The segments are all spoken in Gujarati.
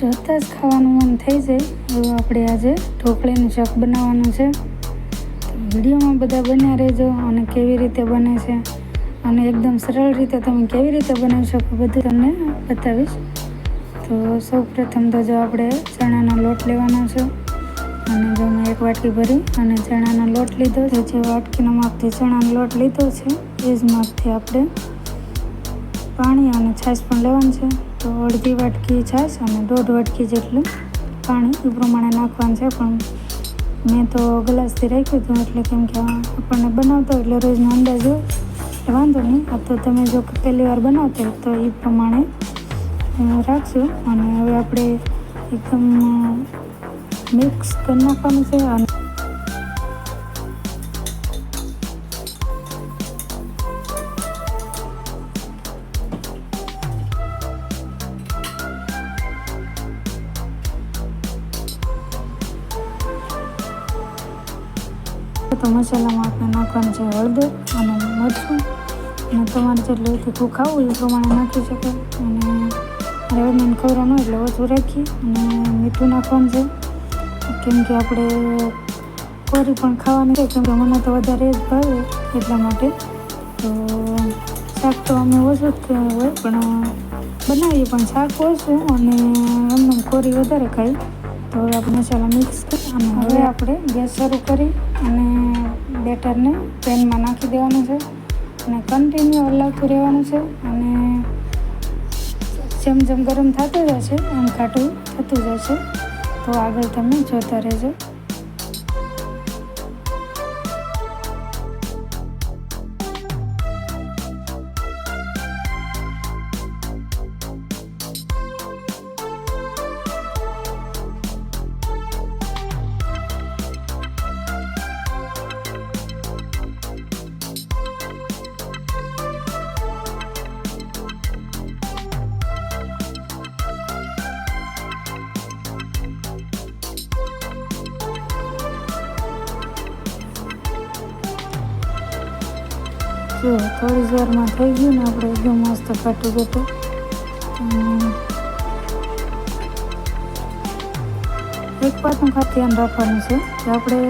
જોતાં જ ખાવાનું મન થઈ જાય. એવું આપણે આજે ઢોકળીનું શાક બનાવવાનું છે. વિડીયોમાં બધા બન્યા રહેજો અને કેવી રીતે બને છે. અને એકદમ સરળ રીતે તમે કેવી રીતે બનાવી શકો બધું તમને બતાવીશ. તો સૌ પ્રથમ તો જો આપણે ચણાનો લોટ લેવાનો છે. અને જો મેં એક વાટકી ભરી અને ચણાનો લોટ લીધો છે. જે વાટકીના માપથી ચણાનો લોટ લીધો છે, એ જ માપથી આપણે પાણી અને છાશ પણ લેવાનું છે. તો અડધી વાટકી છાશ અને દોઢ વાટકી જેટલું પાણી એ પ્રમાણે નાખવાનું છે. પણ મેં તો ગ્લાસથી રાખ્યું હતું, એટલે કેમ કે આપણને બનાવતો એટલે રોજનો અંદાજ હોય. એટલે વાંધો નહીં. આ તો તમે જો પહેલી વાર બનાવતા હોય તો એ પ્રમાણે રાખશું. અને હવે આપણે એકદમ મિક્સ કરી નાખવાનું છે અને તો મસાલામાં આપણે નાખવાનું છે હળદર અને મરચું. અને તમારે જેટલું તીખું ખાવું એ પ્રમાણે નાખી શકો અને રેવડીને ખવડાવવાનું એટલે ઓછું રાખી અને મીઠું નાખવાનું છે. કેમ કે આપણે કોરી પણ ખાવાની છે. કેમ કે મને તો વધારે જ ભાવે એટલા માટે. તો શાક તો અમે ઓછું જ હોય, પણ બનાવીએ પણ શાક ઓછું અને એમને કોરી વધારે ખાઈ તો હવે આપણે મસાલા મિક્સ કરી અને હવે આપણે ગેસ શરૂ કરી. અને બેટરને પેનમાં નાખી દેવાનું છે અને કન્ટિન્યુ હલાવતું રહેવાનું છે અને જેમ જેમ ગરમ થતું જશે એમ ખાટું થતું જશે તો આગળ તમે જોતા રહેજો. જો થોડી જ થઈ ગયું ને આપણે એકદમ મસ્ત ખાટું બેઠું એક વાતનું ખાસ ધ્યાન રાખવાનું છે કે આપણે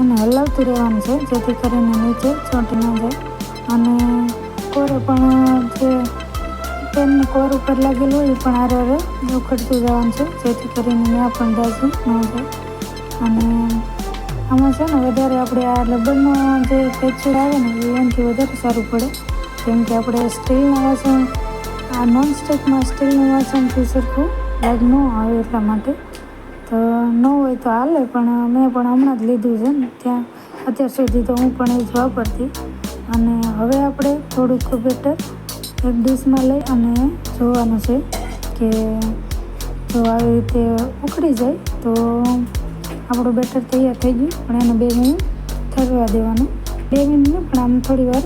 એને હલાવતું રહેવાનું છે, જેથી કરીને નીચે ચોંટી ન જાય. અને કોરે પણ જે પેનની કોર ઉપર લાગેલું હોય પણ આરે આરે ઉખડતું જવાનું છે, જેથી કરીને ત્યાં પણ દાજુ ન જાય. અને આમાં છે ને વધારે આપણે આ લબડનો જે ટેક્સચર આવે ને એનાથી વધારે સારું પડે. કેમ કે આપણે સ્ટીલના વાસણ, આ નોન સ્ટિકમાં સ્ટીલનું વાસણથી સરખું લાગ ન આવે એટલા માટે. તો ન હોય તો હાલે, પણ મેં પણ હમણાં જ લીધું છે ને, ત્યાં અત્યાર સુધી તો હું પણ એ જ વાપરતી. અને હવે આપણે થોડુંક બેટર એક ડીશમાં લઈ અને જોવાનું છે કે જો આવી રીતે ઉકળી જાય તો આપણું બેટર તૈયાર થઈ ગયું પણ એને બે મિનિટ ઠરવા દેવાનું. બે મિનિટ પણ આમ થોડી વાર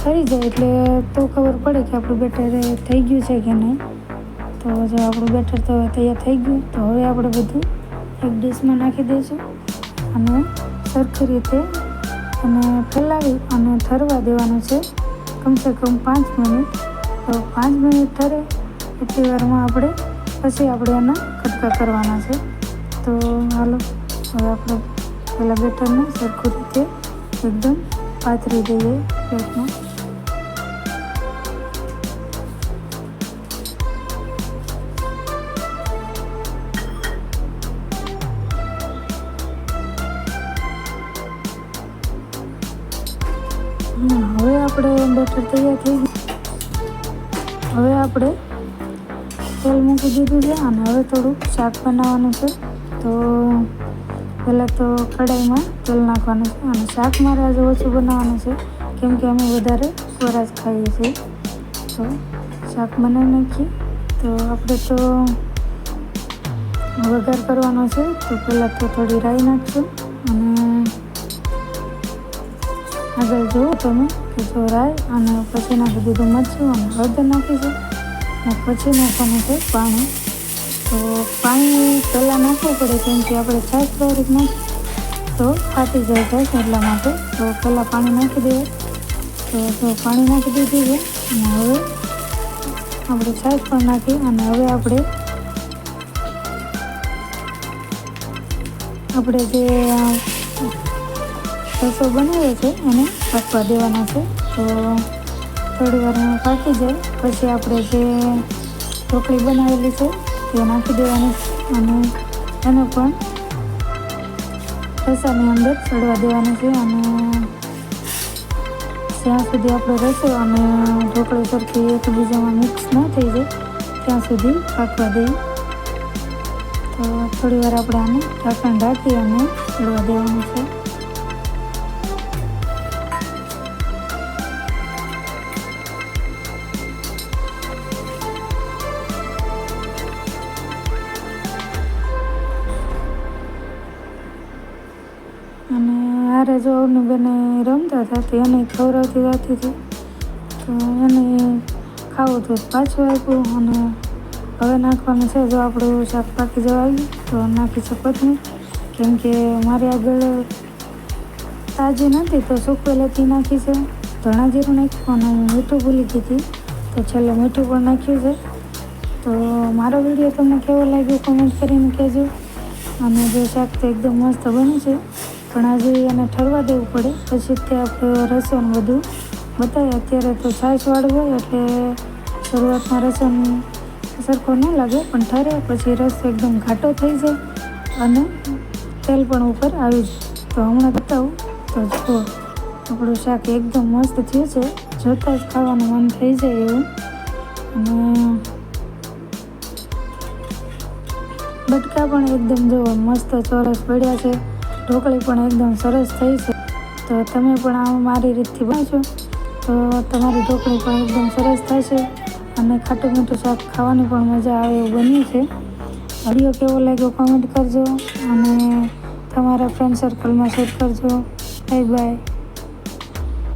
ઠરી જાય એટલે તો ખબર પડે કે આપણું બેટર થઈ ગયું છે કે નહીં. તો જો આપણું બેટર તો તૈયાર થઈ ગયું. તો હવે આપણે બધું એક ડીશમાં નાખી દઈશું અને સરખી રીતે એને ફેલાવી અને ઠરવા દેવાનું છે. કમસે કમ પાંચ મિનિટ. તો પાંચ મિનિટ ઠરે એટલી વારમાં આપણે પછી આપણે એના કટકા કરવાના છે. તો હાલો. હવે આપણે પહેલાં બેટરને સરખું રીતે એકદમ પાથરી દઈએ પ્લેટમાં હવે આપણે બેટર તૈયાર થઈ ગયું. હવે આપણે તેલ મૂકી દીધું છે અને હવે થોડુંક શાક બનાવવાનું છે. તો પહેલાં તો કઢાઈમાં તેલ નાખવાનું છે અને શાક મારે આજે ઓછું બનાવવાનું છે. કેમ કે અમે વધારે સ્વરાજ ખાઈએ છીએ. તો શાક બનાવી નાખીએ. તો આપણે તો વઘાર કરવાનો છે. તો પહેલાં તો થોડી રાઈ નાખશું અને આગળ જુઓ તમે કે જો રાઈ અને પછી નાખી દીધું મરચું અને હળદર નાખીશું. અને પછી નાખવાનું છે પાણી તો પાણી પહેલાં નાખવું પડે કેમ કે આપણે છાશ ડાયરેક્ટ નાખી. તો ફાટી જાય છાશ એટલા માટે. તો પહેલાં પાણી નાખી દઈએ. તો તો પાણી નાખી દીધું છે, અને હવે આપણે છાશ પણ નાખી, અને હવે આપણે આપણે જે રસો બનાવ્યો છે, એને પાકવા દેવાના છે. તો થોડી વારમાં ફાટી જાય. પછી આપણે જે ઢોકળી બનાવેલી છે તે નાખી દેવાની અને એને પણ રસાની અંદર ચડવા દેવાની છે અને જ્યાં સુધી આપણે રસો અને ઢોકળી સરખી એકબીજામાં મિક્સ ન થઈ જાય, ત્યાં સુધી પાકવા દઈએ. તો થોડી વાર આપણે આને ઢાંકણ ઢાંકી અને ચડવા દેવાનું છે. અને હારે જો બેને રમતા હતા એને ખવડાવતી જતી હતી. તો એને ખાવું તો પાછું આપ્યું અને હવે નાખવાનું છે. જો આપણું શાક પાકી જવા આવ્યું, તો નાખી શકો નહીં કેમ મારી આગળ તાજી નથી તો સુકવેલેથી નાખી છે. ધણા જીરું નાખ્યું અને મીઠું ભૂલી ગઈ તો છેલ્લે મીઠું પણ નાખ્યું છે. તો મારો વીડિયો તમને કેવો લાગ્યો? કોમેન્ટ કરીને કહેજો. અને જે શાક તો એકદમ મસ્ત બન્યું છે. પણ આજે એને ઠરવા દેવું પડે. પછી તે આપણે રસોન બધું બતાવીએ. અત્યારે તો છાશવાળું હોય એટલે શરૂઆતમાં રસોન સરખો ન લાગે, પણ ઠરે પછી રસ એકદમ ઘાટો થઈ જાય અને તેલ પણ ઉપર આવી જાય. તો હમણાં બતાવું. તો જુઓ, આપણું શાક એકદમ મસ્ત થયું છે. જોતાં જ ખાવાનું મન થઈ જાય એવું. અને બટકા પણ એકદમ જુઓ મસ્ત ચોરસ પડ્યા છે. ઢોકળી પણ એકદમ સરસ થઈ છે. તો તમે પણ આ મારી રીતથી બનાવજો તો તમારી ઢોકળી પણ એકદમ સરસ થશે અને ખાટું મીઠું શાક ખાવાની પણ મજા આવે એવું બન્યું છે. વીડિયો કેવો લાગ્યો કોમેન્ટ કરજો. અને તમારા ફ્રેન્ડ સર્કલમાં શેર કરજો. Bye bye